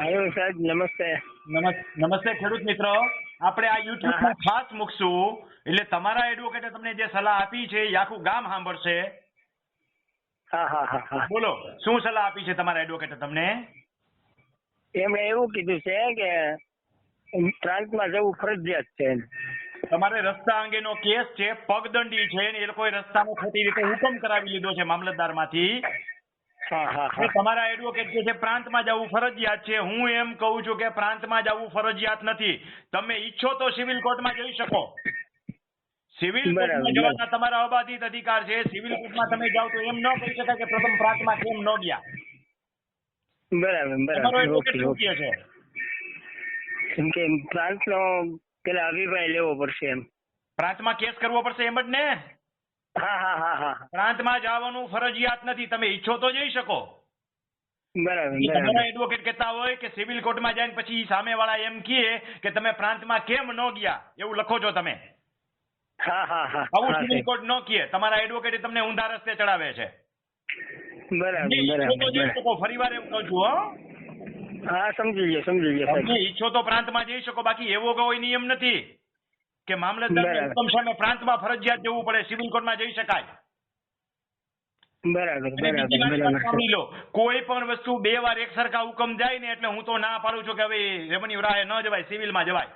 આવ્યો સાહેબ નમસ્તે. નમસ્તે ખેડૂત મિત્રો. આપણે આ યુટ્યુબ ખાસ મૂકશું. એટલે તમારા એડવોકેટે તમને જે સલાહ આપી છે એ આખું ગામ સાંભળશે. બોલો શું સલાહ આપી છે તમારા એડવોકેટે તમને? એમણે એવું કીધું છે કે પ્રાંતમાં જવું ફરજિયાત છે. તમારે રસ્તા અંગેનો કેસ છે પગદંડી છે એ લોકોએ રસ્તાનો ખોટી રીતે હુકમ કરાવી લીધો છે મામલતદારમાંથી. તમારા એડવોકેટ કે છે પ્રાંતમાં જવું ફરજિયાત છે. હું એમ કહું છું કે પ્રાંતમાં જવું ફરજિયાત નથી. તમે ઈચ્છો તો સિવિલ કોર્ટમાં જઈ શકો. સિવિલ બરાબર, કોર્ટમાં બરાબર. જવાના તમારા અબાધિત અધિકાર છે. સિવિલ કોર્ટમાં તમે જાઓ તો એમ ન કહી શકાય કે પ્રથમ પ્રાંતમાં કેમ ન ગયા. બરાબર તમારો બરાબર. એડવોકેટ ઓકે શું ઓકે કહે છે. કેમ કે પ્રાંતનો પેલા અભિપ્રાય લેવો પડશે એમ. પ્રાંતમાં કેસ કરવો પડશે એમ જ ને? હા હા હા હા. પ્રાંતમાં જવાનું ફરજિયાત નથી. તમે ઈચ્છો તો જઈ શકો. બરાબર તમારા એડવોકેટ કહેતા હોય કે સિવિલ કોર્ટમાં જઈને પછી સામે વાળા એમ કહે કે તમે પ્રાંતમાં કેમ ન ગયા? એવું લખો છો તમે. આવું સિવિલ કોર્ટ ન કહે. તમારા એડવોકેટ તમને ઊંધા રસ્તે ચડાવે છે. શકો. ફરીવાર એવું કહું છું હો. હા સમજી ગયો સમજી ગયો તમે ઈચ્છો તો પ્રાંતમાં જઈ શકો. બાકી એવો કોઈ નિયમ નથી કે મામલતદાર સામે પ્રાંતમાં ફરજિયાત જવું પડે. સિવિલ કોર્ટમાં જઈ શકાય. બરાબર બરાબર પણ લો. કોઈ પણ વસ્તુ બે વાર એક સરખા હુકમ જાય ને એટલે હું તો ના પાડું છું કે હવે રેવન્યુ રાહે ન જવાય સિવિલમાં જવાય.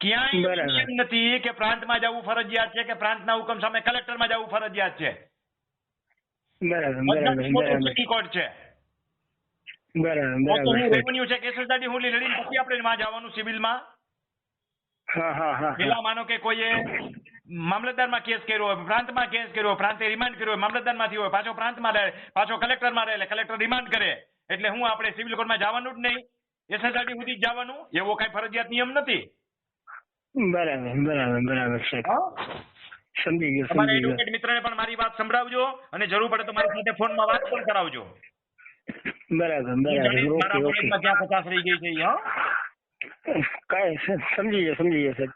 ક્યાંય નથી કે પ્રાંતમાં જવું ફરજિયાત છે કે પ્રાંતના હુકમ સામે કલેક્ટરમાં જવું ફરજિયાત છે. બરાબર બરાબર છે. બરાબર રેવન્યુ છે કેસ હું લડીને પછી આપણે માં જવાનું સિવિલમાં? હા હા હા. પેલા માનો કે કોઈએ મામલતદારમાં કેસ કર્યો હોય પ્રાંતમાં કેસ કર્યો હોય પ્રાંતે રિમાન્ડ કર્યો હોય મામલતદારમાંથી હોય પાછો પ્રાંતમાં રહે પાછો કલેક્ટરમાં રહે એટલે કલેક્ટર રિમાન્ડ કરે. એટલે હું આપણે સિવિલ કોર્ટમાં જવાનું જ નહીં એસએસઆરટી સુધી જ જવાનું એવો કઈ ફરજિયાત નિયમ નથી. બરાબર બરાબર બરાબર સાહેબ. સમજી ગયો તમારા એડવોકેટ મિત્રને પણ મારી વાત સંભળાવજો અને જરૂર પડે તો મારી સાથે ફોનમાં વાત પણ કરાવજો. બરાબર બરાબર. ઓકે ઓકે ક્યાં કચાશ રહી ગઈ છે હા? કાંઈ સમજી ગયો સમજી ગયો સાહેબ.